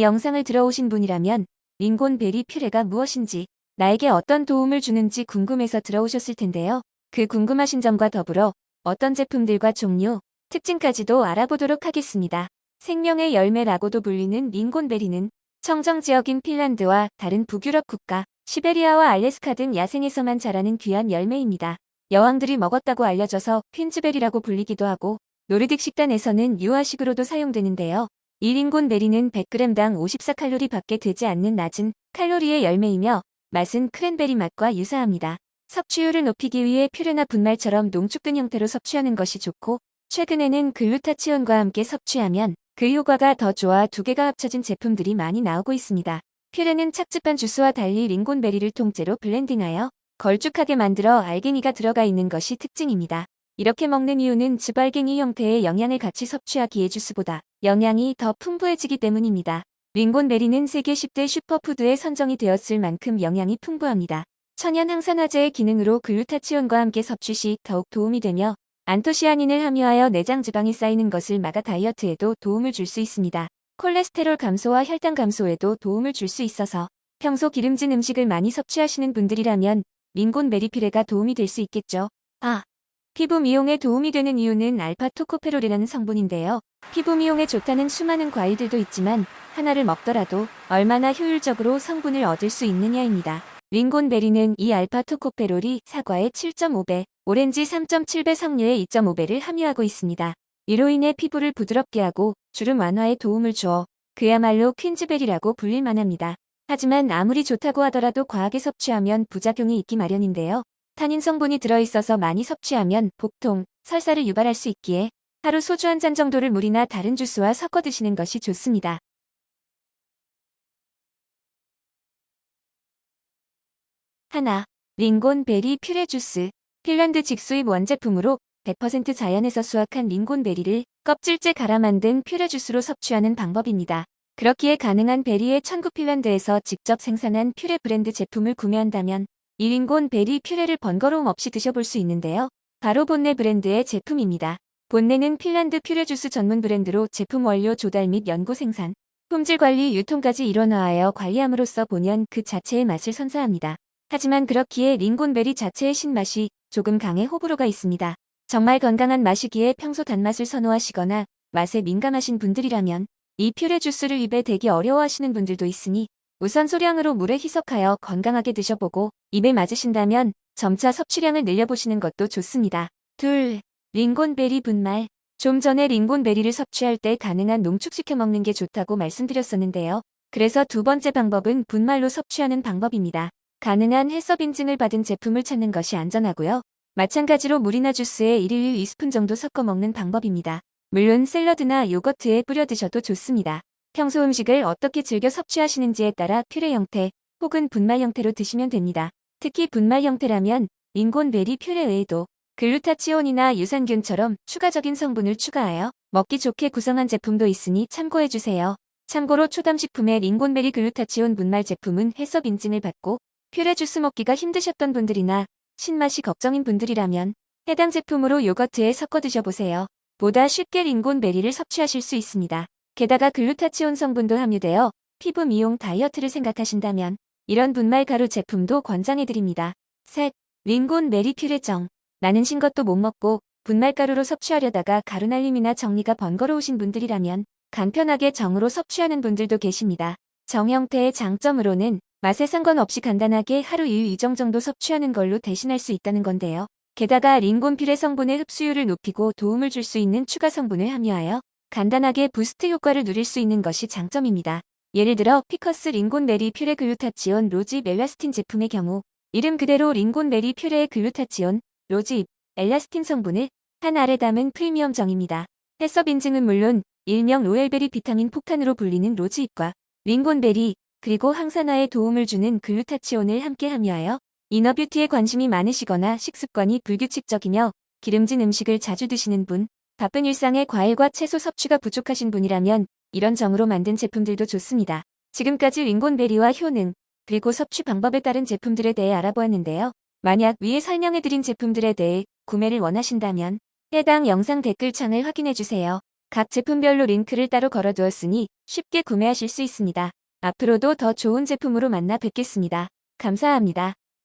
영상을 들어오신 분이라면 링곤 베리 퓨레가 무엇인지 나에게 어떤 도움을 주는지 궁금해서 들어오셨을 텐데요. 그 궁금하신 점과 더불어 어떤 제품들과 종류, 특징까지도 알아보도록 하겠습니다. 생명의 열매라고도 불리는 링곤베리는 청정 지역인 핀란드와 다른 북유럽 국가, 시베리아와 알래스카 등 야생에서만 자라는 귀한 열매입니다. 여왕들이 먹었다고 알려져서 퀸즈베리라고 불리기도 하고 노르딕 식단에서는 유아식으로도 사용되는데요. 이 링곤베리는 100g당 54칼로리 밖에 되지 않는 낮은 칼로리의 열매이며 맛은 크랜베리 맛과 유사합니다. 섭취율을 높이기 위해 퓨레나 분말처럼 농축된 형태로 섭취하는 것이 좋고 최근에는 글루타치온과 함께 섭취하면 그 효과가 더 좋아 두 개가 합쳐진 제품들이 많이 나오고 있습니다. 퓨레는 착즙한 주스와 달리 링곤베리를 통째로 블렌딩하여 걸쭉하게 만들어 알갱이가 들어가 있는 것이 특징입니다. 이렇게 먹는 이유는 즙알갱이 형태의 영양을 같이 섭취하기에 주스보다 영양이 더 풍부해지기 때문입니다. 링곤베리는 세계 10대 슈퍼푸드에 선정이 되었을 만큼 영양이 풍부합니다. 천연 항산화제의 기능으로 글루타치온과 함께 섭취 시 더욱 도움이 되며 안토시아닌을 함유하여 내장 지방이 쌓이는 것을 막아 다이어트에도 도움을 줄 수 있습니다. 콜레스테롤 감소와 혈당 감소에도 도움을 줄 수 있어서 평소 기름진 음식을 많이 섭취하시는 분들이라면 링곤 메리피레가 도움이 될 수 있겠죠. 아, 피부 미용에 도움이 되는 이유는 알파 토코페롤이라는 성분인데요. 피부 미용에 좋다는 수많은 과일들도 있지만 하나를 먹더라도 얼마나 효율적으로 성분을 얻을 수 있느냐입니다. 링곤베리는 이 알파 토코페롤이 사과의 7.5배, 오렌지 3.7배 석류의 2.5배를 함유하고 있습니다. 이로 인해 피부를 부드럽게 하고 주름 완화에 도움을 주어 그야말로 퀸즈베리라고 불릴 만 합니다. 하지만 아무리 좋다고 하더라도 과하게 섭취하면 부작용이 있기 마련인데요. 탄닌 성분이 들어있어서 많이 섭취하면 복통, 설사를 유발할 수 있기에 하루 소주 한 잔 정도를 물이나 다른 주스와 섞어 드시는 것이 좋습니다. 하나, 링곤 베리 퓨레 주스. 핀란드 직수입 원제품으로 100% 자연에서 수확한 링곤 베리를 껍질째 갈아 만든 퓨레 주스로 섭취하는 방법입니다. 그렇기에 가능한 베리의 천국 핀란드에서 직접 생산한 퓨레 브랜드 제품을 구매한다면 이 링곤 베리 퓨레를 번거로움 없이 드셔볼 수 있는데요. 바로 본네 브랜드의 제품입니다. 본네는 핀란드 퓨레 주스 전문 브랜드로 제품 원료 조달 및 연구 생산, 품질 관리, 유통까지 일원화하여 관리함으로써 본연 그 자체의 맛을 선사합니다. 하지만 그렇기에 링곤베리 자체의 신맛이 조금 강해 호불호가 있습니다. 정말 건강한 맛이기에 평소 단맛을 선호하시거나 맛에 민감하신 분들이라면 이 퓨레 주스를 입에 대기 어려워하시는 분들도 있으니 우선 소량으로 물에 희석하여 건강하게 드셔보고 입에 맞으신다면 점차 섭취량을 늘려보시는 것도 좋습니다. 둘, 링곤베리 분말. 좀 전에 링곤베리를 섭취할 때 가능한 농축시켜 먹는 게 좋다고 말씀드렸었는데요. 그래서 두 번째 방법은 분말로 섭취하는 방법입니다. 가능한 해썹 인증을 받은 제품을 찾는 것이 안전하고요. 마찬가지로 물이나 주스에 1일 2스푼 정도 섞어 먹는 방법입니다. 물론 샐러드나 요거트에 뿌려 드셔도 좋습니다. 평소 음식을 어떻게 즐겨 섭취하시는지에 따라 퓨레 형태 혹은 분말 형태로 드시면 됩니다. 특히 분말 형태라면 링곤베리 퓨레 외에도 글루타치온이나 유산균처럼 추가적인 성분을 추가하여 먹기 좋게 구성한 제품도 있으니 참고해주세요. 참고로 초담식품의 링곤베리 글루타치온 분말 제품은 해썹 인증을 받고 퓨레 주스 먹기가 힘드셨던 분들이나 신맛이 걱정인 분들이라면 해당 제품으로 요거트에 섞어 드셔보세요. 보다 쉽게 링곤베리를 섭취하실 수 있습니다. 게다가 글루타치온 성분도 함유되어 피부 미용 다이어트를 생각하신다면 이런 분말 가루 제품도 권장해드립니다. 셋. 링곤 메리 퓨레정. 나는 신 것도 못 먹고 분말 가루로 섭취하려다가 가루 날림이나 정리가 번거로우신 분들이라면 간편하게 정으로 섭취하는 분들도 계십니다. 정 형태의 장점으로는 맛에 상관없이 간단하게 하루 1, 2정 정도 섭취하는 걸로 대신할 수 있다는 건데요. 게다가 링곤 퓨레 성분의 흡수율을 높이고 도움을 줄 수 있는 추가 성분을 함유하여 간단하게 부스트 효과를 누릴 수 있는 것이 장점입니다. 예를 들어 피커스 링곤베리 퓨레 글루타치온 로지 멜라스틴 제품의 경우 이름 그대로 링곤베리 퓨레의 글루타치온, 로지, 엘라스틴 성분을 한 알에 담은 프리미엄 정입니다. 해썹 인증은 물론 일명 로엘베리 비타민 폭탄으로 불리는 로즈잎과 링곤베리 그리고 항산화에 도움을 주는 글루타치온을 함께 함유하여 이너뷰티에 관심이 많으시거나 식습관이 불규칙적이며 기름진 음식을 자주 드시는 분, 바쁜 일상에 과일과 채소 섭취가 부족하신 분이라면 이런 정으로 만든 제품들도 좋습니다. 지금까지 링곤베리와 효능, 그리고 섭취 방법에 따른 제품들에 대해 알아보았는데요. 만약 위에 설명해드린 제품들에 대해 구매를 원하신다면 해당 영상 댓글창을 확인해주세요. 각 제품별로 링크를 따로 걸어두었으니 쉽게 구매하실 수 있습니다. 앞으로도 더 좋은 제품으로 만나 뵙겠습니다. 감사합니다.